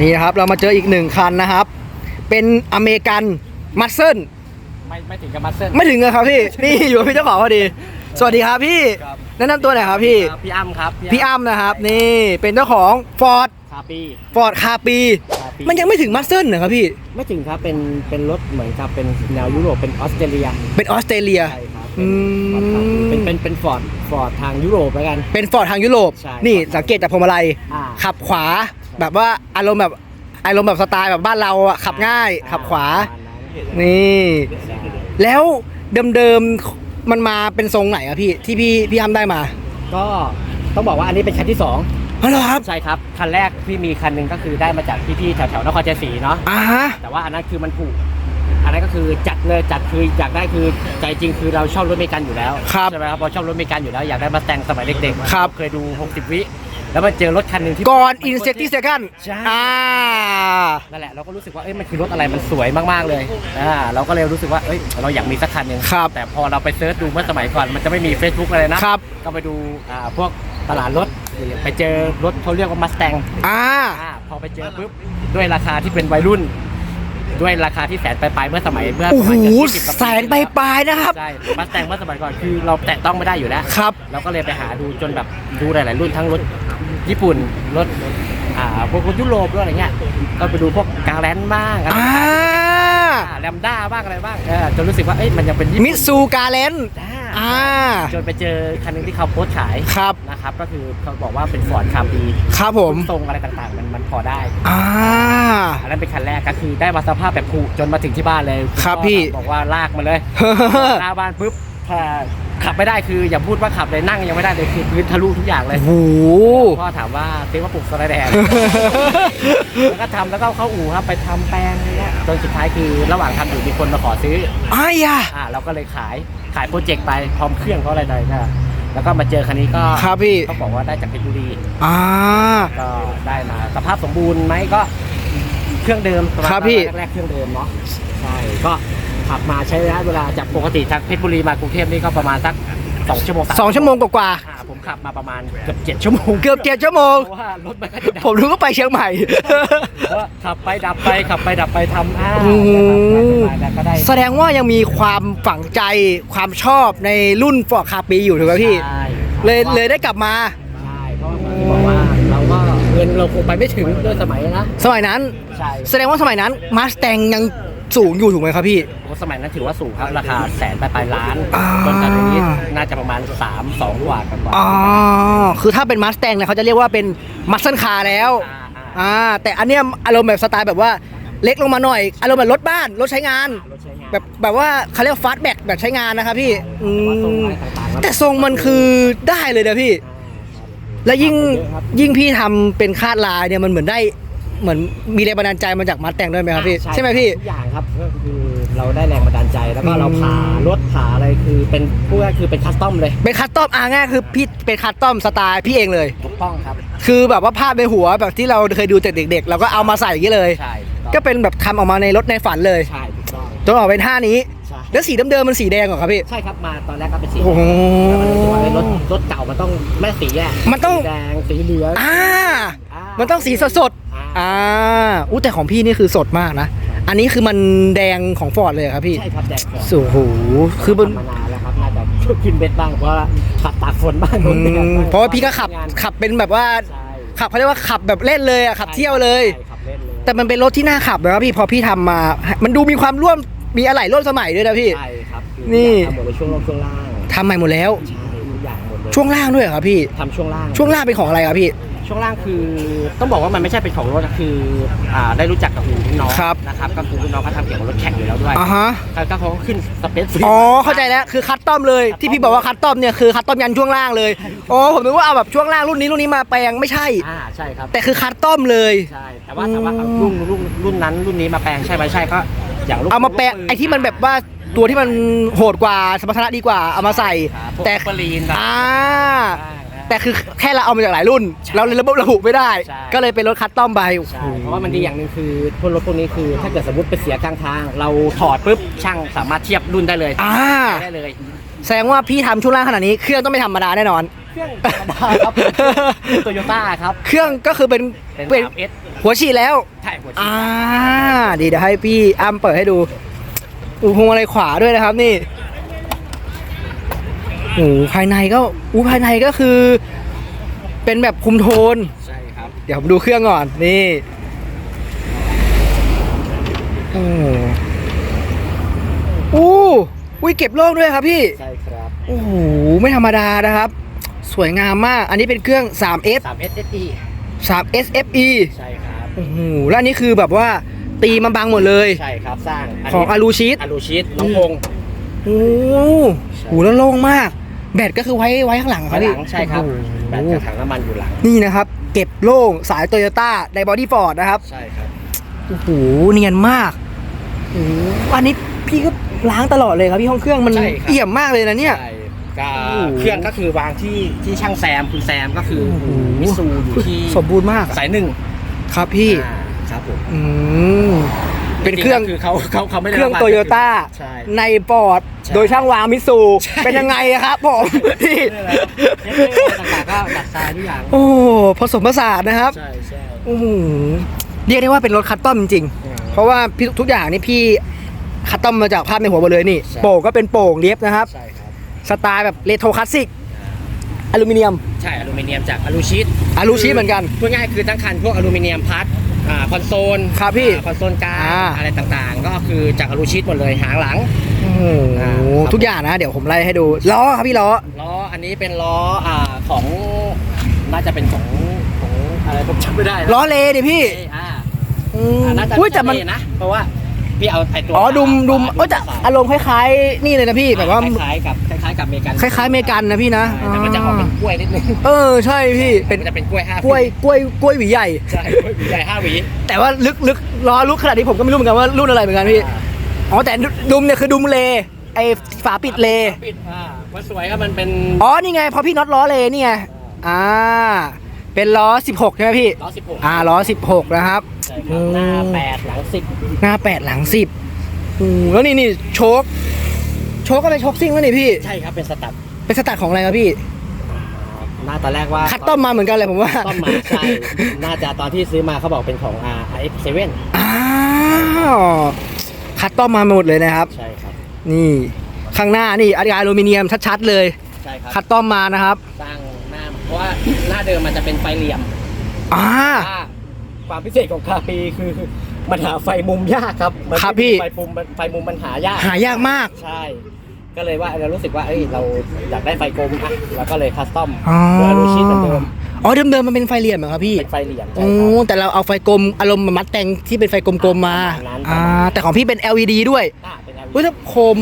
นี่นะครับเรามาเจออีกหนึ่งคันนะครับ เป็นอเมริกันมัสเซิลไม่ไม่ถึงกับมัสเซิลไม่ถึงเลยครับพี่ นี่อยู่กับพี่เจ้าของพอดี สวัสดีครับพี่ครับแนะนำตัวหน่อยครับพี่ครับพี่อ้ำครับพี่อ้ำนะครับ นี่เป็นเจ้าของฟอร์ดคาปีฟอร์ดคาปีคาปี มันยังไม่ถึงมัสเซิลเหรอครับพี่ ไม่ถึงครับเป็นเป็นรถเหมือนกับเป็นแนวยุโรปเป็นออสเตรเลีย เป็นออสเตรเลียใช่ครับอืมเป็นเป็นเป็นฟอร์ดฟอร์ดทางยุโรปแล้วกัน เป็นฟอร์ดทางยุโรปใช่นี่สังเกตจากพวงมาลัยอ่าขับขวา แบบว่าอารมณ์แบบอารมณ์แบบสไตล์แบบบ้านเราอะขับง่ายขับขวา นี่ใช่แล้วเดิมๆมันมาเป็นทรงไหนอะพี่ที่พี่พี่ทำได้มาก็ต้องบอกว่าอันนี้เป็นคันที่สองอ๋อเหรอครับ ใช่ครับคันแรกพี่มีคันหนึงก็คือได้มาจากพี่ๆแถวๆนครชัยศรีเนาะอ่าฮะ แต่ว่าอันนั้นคือมันถูกอันนั้นก็คือจัดเลยจัดคืออยากได้คือใจจริงคือเราชอบรถอเมริกันอยู่แล้วครับใช่ไหมครับพอชอบรถอเมริกันอยู่แล้วอยากได้มาแต่งสมัยเด็กๆครับเคยดู 60 วิ แล้วมาเจอรถคันหนึ่งที่ก่อนอินเซ t ที่เซคันใช่อ่านั่นแหละเราก็รู้สึกว่าเอ้ยมันคือรถอะไรมันสวยมากๆเลยอ่าเราก็เลยรู้สึกว่าเอ้ยเราอยากมีสักคันหนึ่งครับแต่พอเราไปเซิร์ชดูเมื่อสมัยก่อนมันจะไม่มี Facebook อะไรนะครับก็ไปดูอ่าพวกตลาดรถไปเจอรถเขาเรียกว่ามัสแตงอ่าอ่าพอไปเจอปุ๊บด้วยราคาที่เป็นวัยรุ่นด้วยราคาที่แสนปลายๆเมื่อสมัยเมื่อโอ้ประโหมาณเกือบ20กว่าปีแสนไปปลายๆนะครับใช่มาสแตงเมื่อสมัยก่อนคือเราแตะต้องไม่ได้อยู่แล้วครับเราก็เลยไปหาดูจนแบบดูหลายๆรุ่นทั้งรถ ญี่ปุ่นรถอ่าพวกรถยุโรปด้วยอะไรเงี้ยก็ไปดูพวกกาแลนบ้างอ่าแลมด้าบ้างอะไรบ้างเออจนรู้สึกว่าเอ้ยมันยังเป็นญี่มิปุ่นตซูกาเลนอ่า อ่า จนไปเจอคันหนึงที่เขาโพสต์ขายครับ นะครับ ก็คือเขาบอกว่าเป็นฟอร์ดคาร์บีครับผม ทรงอะไรต่างๆ มันมันพอได้ อ่า อันนั้นเป็นคันแรกก็คือได้มาสภาพแบบผุจนมาถึงที่บ้านเลยครับณพ่อพี่ บอกว่าลากมาเลย หน้าบ้านปุ๊บถ้า ขับไม่ได้คืออย่าพูดว่าขับเลยนั่งยังไม่ได้เลยคือพื้นทะลุทุกอย่างเลยโอ้โห พ่อถามว่าซื้อมาปลูกสไลด์แดง แล้วก็ทำแล้วก็เข้าอู่ครับไปทำแปลงอะไรเงี้ยจนสุดท้ายคือระหว่างทำอยู่มีคนมาขอซื้อ อ้ายอะ อ่าเราก็เลยขายขายโปรเจกต์ไปพร้อมเครื่องเขาอะไรใดๆนะแล้วก็มาเจอคันนี้ก็ครับพี่ เขาบอกว่าได้จากเพชรบุรีอ่า ก็ได้มาสภาพสมบูรณ์ไหมก็เครื่องเดิมตอนครับพี่ แรกๆเครื่องเดิมเนาะใช่ก็ ขับมาใช้ระยะเวลาจากปกติจากเพชรบุรีมากรุงเทพนี่ก็ประมาณสักสองชั่วโมงามสองชั่วโมงกว่าอ่าผมขับมาประมาณเกือบเจ็ดชั่วโมงๆเกือบเจ็ดชั่วโมง เพราะว่ารถมันก็จะดับผมรู้ก็ไปเชียงใหม่ เพราะว่าขับไปดับไปขับไปดับไปทำอ่าโอ้โหแล้วก็ได้แสดงว่ายังมีความฝังใจความชอบในรุ่นฟอร์ดคาปีอยู่ถูกไหมพี่ ใช่เลยเลยได้กลับมา ใช่เพราะว่าที่บอกว่าเราก็เงินเราคงไปไม่ถึงด้วยสมัยนะสมัยนั้น ใช่ แสดงว่าสมัยนั้นมาส t ตงยัง สูงอยู่ถูกไหมครับพี่ โอ้สมัยนั้นถือว่าสูงครับ ราคาแสนไปปลายล้านอ่า จนตอนนี้น่าจะประมาณ 3 2กว่ากันกว่าอ๋อคือถ้าเป็นมาส t ตงเนี่ยเขาจะเรียกว่าเป็นมัสเซิลคาร์แล้ว อ่าอ่าอ่าแต่อันเนี้ยอารมณ์แบบสไตล์แบบว่าเล็กลงมาหน่อย อารมณ์แบบรถบ้านรถใช้งาน รถใช้งานแบบแบบว่าเขาเรียกฟาสต์แบ็กแบบใช้งานนะครับพี่อืแต่ว่าทรงมอะไรต่างๆล้วแต่ทรงมันคือได้เลยนะพี่ และยิ่งเยอะครับยิ่งพี่ทำเป็นคาดลายเนี่ยมันเหมือนได้ เหมือนมีแรงบันดาลใจมาจากมัดแต่งด้วยไหมครับพี่ อ่าใช่ไหมพี่ ทุกอย่างครับก็คือเราได้แรงบันดาลใจแล้วก็อืมเราผ่ารถผ่าอะไรคือเป็นพูดง่ายๆคือเป็นคัสตอมเลยเป็นคัสตอมอ่าง่ายคือพี่เป็นคัสตอมสไตล์พี่เองเลย ถูกต้องครับคือแบบว่าภาพในหัวแบบที่เราเคยดูแต่เด็กๆเราก็เอามาใส่อย่างนี้เลย ใช่ก็เป็นแบบทำออกมาในรถในฝันเลยใช่ถูกต้องจนออกเป็นท่านี้ ใช่แล้วสีเดิมๆมันสีแดงเหรอครับพี่ ใช่ครับมาตอนแรกก็เป็นสีโอ้โห แล้วก็รู้สึกว่าเฮ้ยรถรถเก่ามันต้องไม่สีแย่มันต้อง สีแดงสีเหลืองอ่าอ่า มันต้องสีสดๆอ่าอ่าอู้แต่ของพี่นี่คือสดมากนะ อันนี้คือมันแดงของฟอร์ดเลยเหรอครับพี่ใช่ครับแดงก่อนโอ้โหคือมันทำมานานแล้วครับน่าจะช่วยขึ้นเบ็ดบ้างเพราะว่าขับตากฝนบ้างอืโดนแดดมบ้งเพราะว่าพี่ก็ขับงานขับเป็นแบบว่าใช่ขับเขาเรียกว่าขับแบบเล่นเลยอะขับเที่ยวเลยใช่ขับเล่นเลยแต่มันเป็นรถที่น่าขับนะครับพี่พอพี่ทำมา มันดูมีความร่วมมีอะไหล่ร่วมสมัยด้วยนะพี่ใช่ครับคือนี่ทำหมดเลยช่วงล่างช่วงล่างทำใหม่หมดแล้วใช่ทุกอย่างหมดเลยช่วงล่างด้วยเหรอครับพี่ทำช่วงล่างช่วงล่างเป็นของอะไรครับพี่ ช่วงล่างคือต้องบอกว่ามันไม่ใช่เป็นของรถนะคืออ่าได้รู้จักกับรุ่นน้องครับ นะครับก็คือรุ่นน้องเขาทำเกี่ยวกับรถแข่งอยู่แล้วด้วยอ่าฮะก็เขาก็ขึ้นสเปซอ๋อ เข้าใจแล้ว คือคัสตอมเลย ที่พี่บอกว่าคัสตอมเนี่ย คือคัสตอมยันช่วงล่างเลย อ๋อ ผมนึกว่าเอาแบบช่วงล่างรุ่นนี้รุ่นนี้มาแปลงไม่ใช่ อ่าใช่ครับแต่คือคัสตอมเลย ใช่แต่ว่าถามว่าเอารุ่นรุ่นรุ่นนั้นรุ่นนี้มาแปลงใช่ไหมใช่ก็อย่างลูกเอามาแปะไอ้ที่มันแบบว่าตัวที่มันโหดกว่าสมรรถนะดีกว่าเอามาใส่ครับพวกแต่ปรีนอ่าแต่ แต่คือแค่เราเอามาจากหลายรุ่น เราเลยระบุระบุไม่ได้ ใช่ ก็เลยเป็นรถคัสตอมไปโอ้โห ใช่เพราะว่ามันดีอย่างหนึ่งคือพวกรถพวกนี้คือถ้าเกิดสมมติไปเสียกลางทาง เราถอดปุ๊บช่างสามารถเทียบรุ่นได้เลยอ่า ได้เลย แสดงว่าพี่ทำช่วงล่างขนาดนี้เครื่องต้องไม่ธรรมดาแน่นอนคเครื่องธรรมดาครับโตโยต้าครับ เครื่องก็คือเป็นเป็นเป็น3 S หัวฉีดแล้ว ใช่หัวฉีดอ่าดีเดี๋ยวให้พี่อ้ำเปิดให้ดูอูพวงอะไรขวาด้วยนะครับนี่ โอ้ภายในก็อูภายในก็คือ เป็นแบบคุมโทน ใช่ครับ เดี๋ยวผมดูเครื่องก่อน นี่โอ้อู้อุ้ยเก็บโล่งด้วยครับพี่ ใช่ครับโอ้โหไม่ธรรมดานะครับ สวยงามมาก อันนี้เป็นเครื่อง 3S 3 S SE 3 SFE ใช่ครับ โอ้โหแล้วอันนี้คือแบบว่าตีมาบังหมดเลย ใช่ครับสร้างของอารูชีตอารูชีตน้องพงษ์โอ้โหแล้วโล่งมาก แบตก็คือไว้ไว้ข้างหลังเหรอข้างหพี่ลังใช่ครับโอ้แบตโหกับถังน้ำมันอยู่หลัง นี่นะครับ เก็บโล่งสายโตโยต้าในบอดี้ฟอร์ดนะครับ ใช่ครับโอ้โหเนียนมากโอ้โหอันนี้พี่ก็ล้างตลอดเลยครับพี่ห้องเครื่องมันใช่ครับเอี่ยมมากเลยนะเนี่ย ใช่ก็โอ้โห เครื่องก็คือวางที่ที่ช่างแซมคุณแซมก็คือโอ้โหมิซูอยู่ที่สมบูรณ์มากสายหนึ่งครับพี่ อ่าครับผม อืม เป็นเครื่องจๆก็คือเขาเขาเขาไม่ได้เครื่องาโตโยต้าใช่ในปอร์ดใช่โดยช่างวางมิตซูใช่ เป็นยังไงอะครับผมพี่นี่แหละครับต่างๆก็จัดทรายทุกอย่าง โอ้ผสมผสานนะครับใช่ใช่ โอ้โหเรียกได้ว่าเป็นรถคัสตอมจริงๆเพราะว่าพี่ทุกอย่างนี่พี่คัสตอมมาจากภาพในหัวหมดเลยนี่ ใช่ โป่งก็เป็นโป่งเรียบนะครับ ใช่ครับ สไตล์แบบเรโทรคลาสสิกอลูมิเนียม ใช่อลูมิเนียมจากอลูชีตอลูชีทเหมือนกัน พูดง่ายๆคือทั้งคันพวกอลูมิเนียมพัด อ่าคอนโซลครับพี่อ่าคอนโซลกลางอ่า อะไรต่างๆ ก็คือจากอลูชีตหมดเลยหางหลัง โอ้โหอ่าทุกอย่างนะ เดี๋ยวผมไล่ให้ดูล้อครับพี่ล้อ ล้ออันนี้เป็นล้ออ่าของน่าจะเป็นของของอะไรผมจำไม่ได้นะล้อเลดิพี่เอ้ยอ่าอืมอ่าน่าจะอุ้ยแต่มันเท่นะเพราะว่า พี่เอาไอตัวอ๋อดุมดุมฝาเอ้ยแต่อารมณ์คล้ายๆ นี่เลยนะพี่แบบว่าคล้ายๆกับคล้ายๆกับเมกันคล้ายๆเมกันนะพี่นะใช่แต่มันจะออกเป็นกล้วยนิดนึงเออใช่พี่เป็นมันจะเป็นกล้วยห้ากล้วยกล้วยกล้วยหวีใหญ่ใช่กล้วยหวีใหญ่ห้าหวีแต่ว่าลึกลึกล้อลึกขนาดนี้ผมก็ไม่รู้เหมือนกันว่ารุ่นอะไรเหมือนกันพี่อ่าอ๋อแต่ดุมเนี่ยคือดุมเลไอฝาปิดเลปิดอ่ามันสวยครับมันเป็นอ๋อนี่ไงพอพี่น็อตล้อเลนี่ไงอ่าเป็นล้อ 16 ใช่ไหมพี่ล้อสิบหกอ่าล้อ 16 นะครับใช่ครับ หน้าแปดหลังสิบหน้า8หลัง10อืมแล้วนี่นี่โชคโชคก็เป็นโชคซิ่งแล้วนี่พี่ ใช่ครับเป็นสตัดเป็นสตัดของอะไรครับพี่หน้าตอนแรกว่าคัดต้อมมาเหมือนกันเลยผมว่าต้อมมาใช่น่าจะตอนที่ซื้อมาเขาบอกเป็นของ R X 7อ้าวคัดต้อมมาหมดเลยนะครับใช่ครับนี่ข้างหน้านี่อะลูมิเนียมชัดๆเลยใช่ครับคัดต้อมมานะครับสร้างหน้าเพราะว่าหน้าเดิมมันจะเป็นไฟเหลี่ยมอ่าถ้า ความพิเศษของคาปีคือมันหาไฟมุมยากครับมันครับไม่มีพี่ ไฟมุมไฟมุมมันหายาก หายากมาก ใช่ ก็เลยว่าเรารู้สึกว่าเอ้ยเราอยากได้ไฟกลมอะเราก็เลยคัสตอมอ๋อ โดยอลูชีตเหมือนเดิมอ๋อเดิมๆมันเป็นไฟเหลี่ยมเหรอครับพี่ เป็นไฟเหลี่ยมใช่โอ้ครับ แต่เราเอาไฟกลมอารมณ์มัดแต่งที่เป็นไฟกลมๆมา ประมาณนั้น อ่า แต่ของพี่เป็น LED ด้วยอ่าเป็น LED เฮ้ยถ้าโคม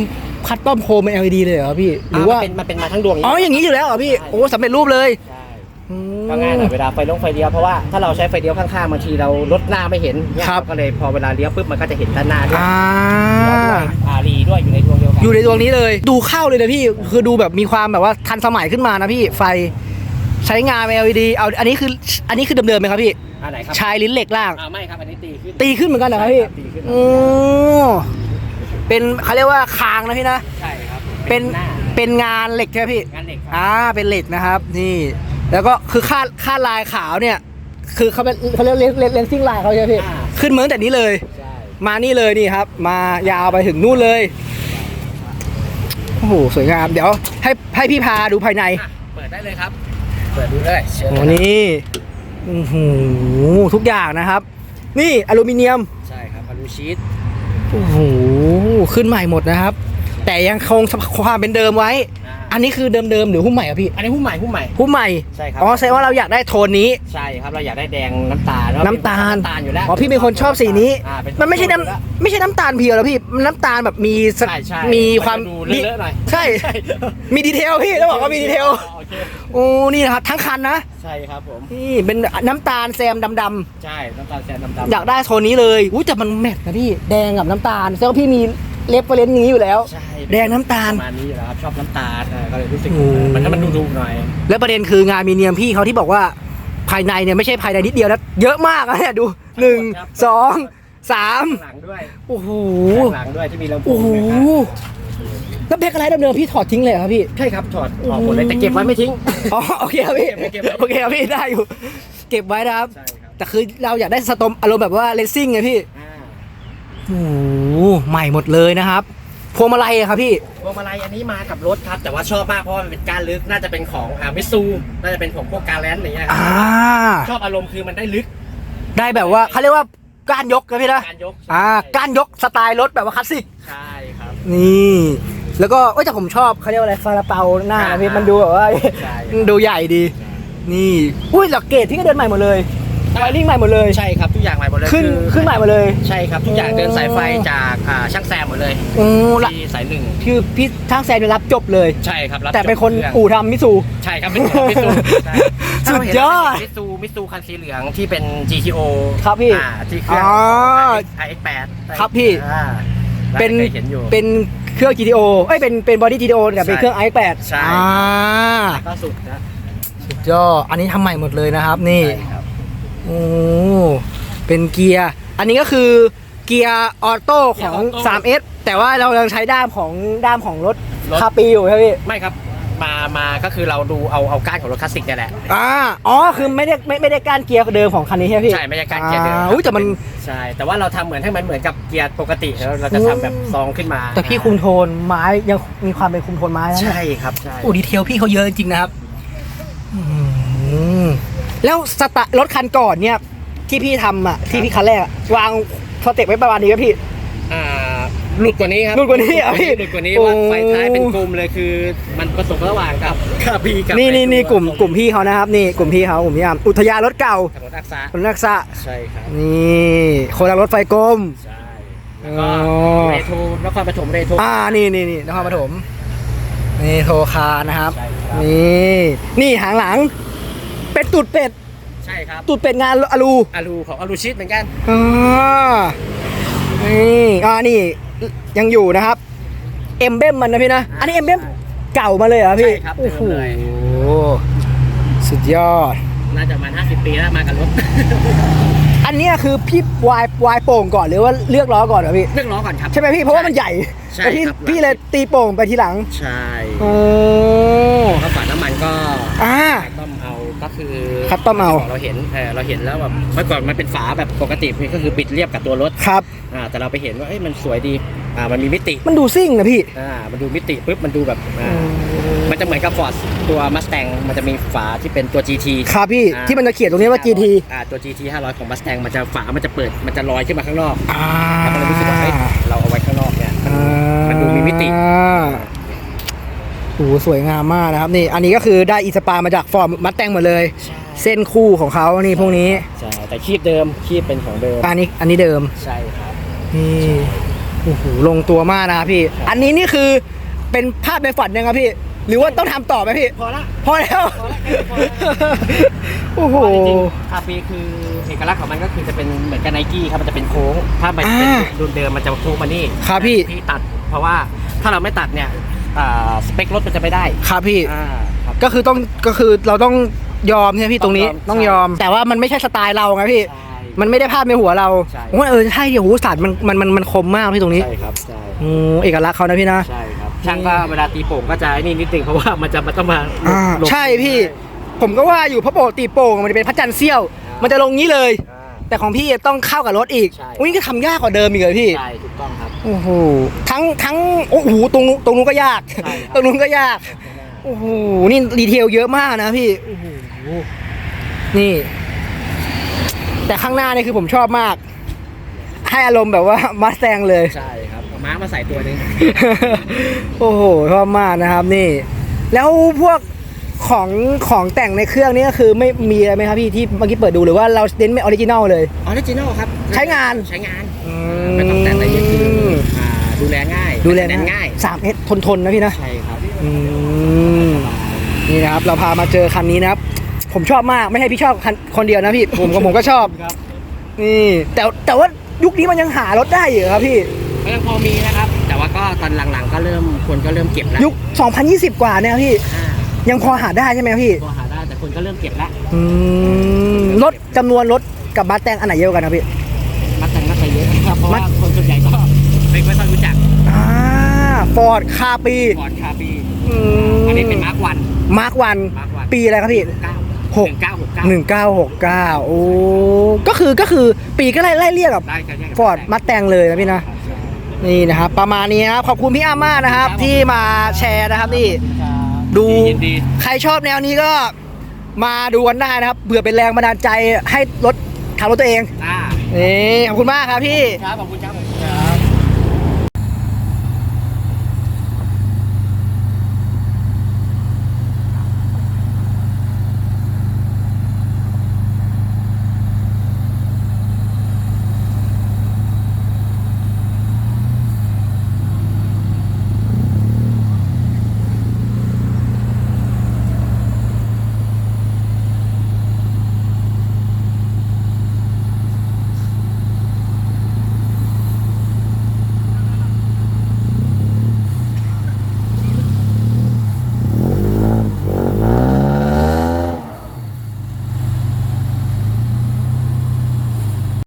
คัดต้อมโคมเป็น LED เลยเหรอครับพี่ หรือว่า มันเป็นมันเป็นมาทั้งดวง อ๋อ อย่างนี้อยู่แล้วเหรอพี่ ใช่ โอ้สำเร็จรูปเลย ใช่อืม ก็ง่ายหน่อยเวลาไฟลงไฟเลี้ยวเพราะว่าถ้าเราใช้ไฟเลี้ยวข้างๆบางทีเราลดหน้าไม่เห็นเนี่ยครับ ก็เลยพอเวลาเลี้ยวปุ๊บมันก็จะเห็นด้านหน้าด้วยอ่าอารีด้วยอยู่ในดวงเดียวกันอยู่ในดวงนี้เลย ดูเข้าเลยนะพี่ คือดูแบบมีความแบบว่าทันสมัยขึ้นมานะพี่ ไฟใช้งาน LED เอาอันนี้คืออันนี้คือเดิมๆไหมครับพี่ อันไหนครับชายลิ้นเหล็กล่าง อ่าไม่ครับอันนี้ตีขึ้น ตีขึ้นเหมือนกันเหรอครับพี่ใช่ครับตีขึ้นโอ้เป็นเขาเรียกว่าคางนะพี่นะ ใช่ครับเป็น หน้าเป็นงานเหล็กใช่ไหมพี่ งานเหล็กครับ อ่า เป็นเหล็กนะครับ นี่ แล้วก็คือค่าค่าลายขาวเนี่ย คือเขาเป็นเขาเรียกเลนเลนเลนซิ่งลายเขาใช่ไหมพี่อ่า ขึ้นมาตั้งแต่นี้เลย ใช่มานี่เลยนี่ครับ มายาวไปถึงนู่นเลยโอ้โหสวยงามเดี๋ยว ให้ให้พี่พาดูภายในอะเปิดได้เลยครับ เปิดดูเลยเชิญโอ้เลยครับนี่โอ้โหทุกอย่างนะครับ นี่อลูมิเนียมใช่ครับอลูชีตโอ้โหขึ้นใหม่หมดนะครับ แต่ยังคงความเป็นเดิมไว้อ่าอันนี้คือเดิมๆหรือหุ้มใหม่ครับพี่อันนี้หุ้มใหม่หุ้มใหม่ หุ้มใหม่ใช่ครับ อ๋อแสดงว่าเราอยากได้โทนนี้ ใช่ครับเราอยากได้แดงน้ำตาลน้ำตาลน้ำตาลอยู่แล้วอ๋อพี่เป็นคนชอบสีนี้ อ่าเป็มันไม่ใช่อยู่แล้วน้ำไม่ใช่น้ำตาลเพียวแล้วพี่มันน้ำตาลแบบมีสใช่ใช่มีความนจะดูเลอะๆหน่อยใช่ มีดีเทลพี่ต้องบอกว่ามีดีเทลโอเคโอ้นี่นะครับทั้งคันนะใช่ครับผมนี่เป็นน้ำตาลแซมดำใช่น้ำตาลแซมดำๆๆอยากได้โทนนี้เลยอุ้ยแต่มันแมทนะพี่แดงกับน้ำตาลแสดงว่าพี่มี เล็บเฟรนซ์นี้อยู่แล้ว ใช่แดงน้ำตาล ประมาณนี้อยู่แล้วครับชอบน้ำตาลเออก็เลยรู้สึกโอ้มันให้มันดูๆหน่อยแล้วประเด็นคืองานมีเนียมพี่เขาที่บอกว่าภายในเนี่ยไม่ใช่ภายในนิดเดียวนะเยอะมากนะเนี่ยดูหนึ่งสองสามข้างหลังด้วยโอ้โหข้างหลังด้วยที่มีลำโพโอ้งโหนะครับแล้วแบ็คไลท์เดิมๆพี่ถอดทิ้งเลยเหรอครับพี่ ใช่ครับถอดออกหมดเลยแต่เก็บไว้ไม่ทิ้ง อ๋อโอเคครับพี่เก็บไว้เก็บไว้ โอเคครับพี่ได้อยู่ เก็บไว้นะครับ ใช่ครับแต่คือเราอยากได้สตอมอารมณ์แบบว่าเลสซิ่งไงพี่อ่าโอ้โห ใหม่หมดเลยนะครับพวงมาลัยอะครับพี่ พวงมาลัยอันนี้มากับรถครับ แต่ว่าชอบมากเพราะว่ามันเป็นการลึกน่าจะเป็นของอ่ามิซูน่าจะเป็นของพวกการแลนด์อะไรเงี้ยครับอ่า ชอบอารมณ์คือมันได้ลึกได้แบบว่าเขาเรียกว่าก้านยกนะพี่นะการยกอ่าก้านยกสไตล์รถแบบว่าคลาสสิกใช่ครับ นี่ แล้วก็เอ้ยแต่ผมชอบเขาเรียกว่าอะไรฟาราเปาหน้านะพี่อ่ามัมันดูแบบว่า ใช่มันดูใหญ่ดี นี่ อุ้ยหลักเกตที่ก็เดินใหม่หมดเลย ไวริ่งใหม่หมดเลยใช่ครับทุกอย่างใหม่หมดเลยขึ้นคือขึ้นใหม่หมดเลย ใช่ครับทุกอย่างเดินสายไฟจากอ่าช่างแซมหมดเลยโอ้ละที่สายหนึ่งคือพี่ช่างแซนรับจบเลย ใช่ครับรับแต่เป็นคนจบเครื่อง อู่ทำมิสู ใช่ครับเป็นของมิซูใช่สุดยอดมิซูมิซูคันสีเหลืองที่เป็น GTO ครับพี่อ่าที่เครื่อง อ๋อ iX8 ครับพี่ อ่าเป็นคยเห็นอยู่ เป็นเครื่อง GTO เอ้ยเป็นเป็นบอดี้ GTO แต่เป็นใช่เครื่อง i8 ใช่ อ่าก็สุดนะ สุดยอดอันนี้ทำใหม่หมดเลยนะครับ นี่ ใช่ครับ โอ้เป็นเกียร์อันนี้ก็คือเกียร์ออโต้ของ 3S แต่ว่าเรายังใช้ด้ามของด้ามของรถคาปีอยู่ใช่ไหมพี่ไม่ครับ มามาก็คือเราดูเอาเอาก้านของรถคลาสสิกเนี่ยแหละ อ่าอ๋อคือไม่ได้ไม่ไม่ได้ก้านเกียร์เดิมของคันนี้ใช่ไหมพี่ใช่ไม่ใช่การเกียร์เดิมอ่าครับอุ้ยแต่มันใช่แต่ว่าเราทำเหมือนให้มันเหมือนกับเกียร์ปกติแล้วเราจะทำแบบซองขึ้นมาแต่พี่คุมโทนไม้ยังมีความเป็นคุมโทนไม้นะเนี่ย ใช่ครับใช่ โอ้ดีเทลพี่เขาเยอะจริงๆนะครับอืม แล้วสตาร์รถคันก่อนเนี่ย ที่พี่ทำอะที่พี่คันแรกอะวางสเต็ปไว้ประมาณนี้ครับพี่ อ่าหลุดกว่านี้ครับหลุดกว่านี้เหรอพี่หลุดกว่านี้โอ้ว่าไฟท้ายเป็นกลมเลยคือ มันผสมระหว่างกับคาบีกับนี่นี่ไอ้นี่ตัวกลุ่มกลุ่มพี่เขานะครับ นี่กลุ่มพี่เขากลุ่มพี่อามอุทยานรถเก่าถนนอักษะคนนักษะใช่ครับนี่คนรักรถไฟกลมใช่แล้วก็อ๋อเรโทรนครปฐมเรโทรอ่านี่นี่นี่นครปฐมนี่โทคานะครับใช่ครับนี่นี่หางหลัง เป็นตูดเป็ด ใช่ครับตูดเป็ดงานอลูอารูของอารูชิดเหมือนกัน อ่านี่อ่านี่ยังอยู่นะครับ เอ็มเบมมันนะพี่นะ อันนี้เอ็มเบมเก่ามาเลยเหรอพี่ใช่ครับโอ้โหเดิมเลย สุดยอด น่าจะประมาณ50 ปีแล้วมากับรถ อันเนี้ยคือพี่วายวายโป่งก่อนหรือว่าเลือกล้อก่อนเหรอพี่เลือกล้อก่อนครับ ใช่ไหมพี่เพราะว่ามันใหญ่ใช่แต่พี่ครับ พี่เลยตีโป่งไปทีหลังใช่โอ้ข้าวฝาน้ำมันก็อ่าต้มเอา ก็คือคัดต้มเอาเราเห็นเออเราเห็นแล้วแบบเมื่อก่อนมันเป็นฝาแบบปกติมันก็คือปิดเรียบกับตัวรถครับอ่าแต่เราไปเห็นว่าเอ้ยมันสวยดีอ่ามันมีมิติมันดูซิ่งนะพี่อ่ามันดูมิติปุ๊บมันดูแบบอ่ามันจะเหมือนกับฟอร์ดตัวมัสแตงมันจะมีฝาที่เป็นตัว GT ครับพี่อ่าที่มันจะเขียนตรงนี้ว่า GT อ่าตัว GT 500 ของมัสแตงมันจะฝามันจะเปิดมันจะลอยขึ้นมาข้างนอกอ่าเราก็เลยรู้สึกว่าเฮ้ยเราเอาไว้ข้างนอกเนี่ยมันมันดูมีมิติอ่า โอ้โหสวยงามมากนะครับนี่อันนี้ก็คือได้อินสปายมาจากฟอร์มมัดแต่งหมดเลยเส้นคู่ของเขานี่พวกนี้ใช่แต่คีบเดิมคีบเป็นของเดิมอันนี้อันนี้เดิมใช่ครับ นี่โอ้โหลงตัวมากนะครับพี่อันนี้นี่คือเป็นภาพในฝันยังครับพี่ หรือว่าต้องทำต่อไหมพี่ พอละ พอแล้วพอแล้วพอแล้ว โอ้โหจริงๆคาเฟ่คือเอกลักษณ์ของมันก็คือจะเป็นเหมือนกับไนกี้ครับมันจะเป็นโค้ง ถ้ามันเป็นอ่ารุ่นเดิมมันจะโค้งมานี่ครับพี่ ที่ตัด เพราะว่าถ้าเราไม่ตัดเนี่ย อ่าสเปครถมันจะไม่ได้ครับพี่ อ่าครับก็คือต้องก็คือเราต้องยอมใช่ไหมพี่ตรงนี้ต้ต้อองงยยออมมแต่ว่ามันไม่ใช่สไตล์เราไงพี่ ใช่ มันไม่ได้ภาพในหัวเราใช่โอ้ยเออใช่เดี๋ยวหูสัตว์มันมันมันมันคมมากพี่ตรงนี้ใช่ครับใช่อืมเอกลักษณ์เขานะพี่นะ ใช่ครับช่างก็เวลาตีโป่งก็จะไอ้นี่นิดนึงเพราะว่ามันจะมันต้องมาอ่าลงใช่พี่ ผมก็ว่าอยู่เพราะปกติโป่งมันจะเป็นพระจันทร์เสี้ยว มันจะลงงี้เลย อ่า แต่ของพี่ต้องเข้ากับรถอีกใช่ อุ้ยก็ทำยากกว่าเดิมอีกเลยพี่ ใช่ถูกต้องครับ โอ้โหทั้งทั้งโอ้โหตรงนู้นตรงนู้นก็ยากใช่ครับตรงนู้นก็ยากโอ้โหนี่ดีเทลเยอะมากนะพี่โอ้โหนี่ แต่ข้างหน้านี่คือผมชอบมาก ให้อารมณ์แบบว่ามาแซงเลยใช่ครับเอาม้ามาใส่ตัวหนึงโอ้โหชอบมากนะครับนี่ แล้วพวกของของแต่งในเครื่องนี่ก็คือไม่มีอะไรไหมครับพี่ที่เมื่อกี้เปิดดูหรือว่าเราเน้นไม่ออริจินอลเลยออริจินอลครับ ใช้งานใช้งานไม่ต้อง ดูแลง่ายดูแลแต่งง่ายสามเอสทนทนๆนะพี่นะใช่ครับอืมนี่นะครับ เราพามาเจอคันนี้นะครับ ผมชอบมากไม่ใช่พี่ชอบคันคนเดียวนะพี่ ผมกับผมก็ชอบครับนี่แต่แต่ว่ายุคนี้มันยังหารถได้อยู่ครับพี่ก็ยังพอมีนะครับ แต่ว่าก็ตอนหลังๆ ก็เริ่มคนก็เริ่มเก็บแล้วยุค 2020 กว่าเนี่ยพี่อ่ายังพอหาได้ใช่ไหมพี่พอหาได้แต่คนก็เริ่มเก็บแล้วอืมรถจำนวนรถกับบัสแตงอันไหนเยอะกว่ากันครับพี่มัดแต่งก็ใส่เยอะครับเพราะว่าคนส่วนใหญ่ก็ ไม่ค่อยรู้จักอ่าฟอร์ดคาปีฟอร์ดคาปีอืมอันนี้เป็นมาร์ควันมาร์ควันมาร์ควันปีอะไรครับพี่เก้าหกเก้าหกเก้าหนึ่งเก้าหกเก้าโอ้ก็คือก็คือปีก็ไล่ไล่เรียกกับได้ครับฟอร์ดมาแตงเลยนะพี่นะนี่นะครับประมาณนี้นะครับขอบคุณพี่อาม่ากนะครับ ที่มาแชร์นะครับนี่ดูยินดีใครชอบแนวนี้ก็มาดูกันได้นะครับเผื่อเป็นแรงบันดาลใจให้รถทำรถตัวเองอ่านี่ขอบคุณมากครับพี่ครับขอบคุณครับ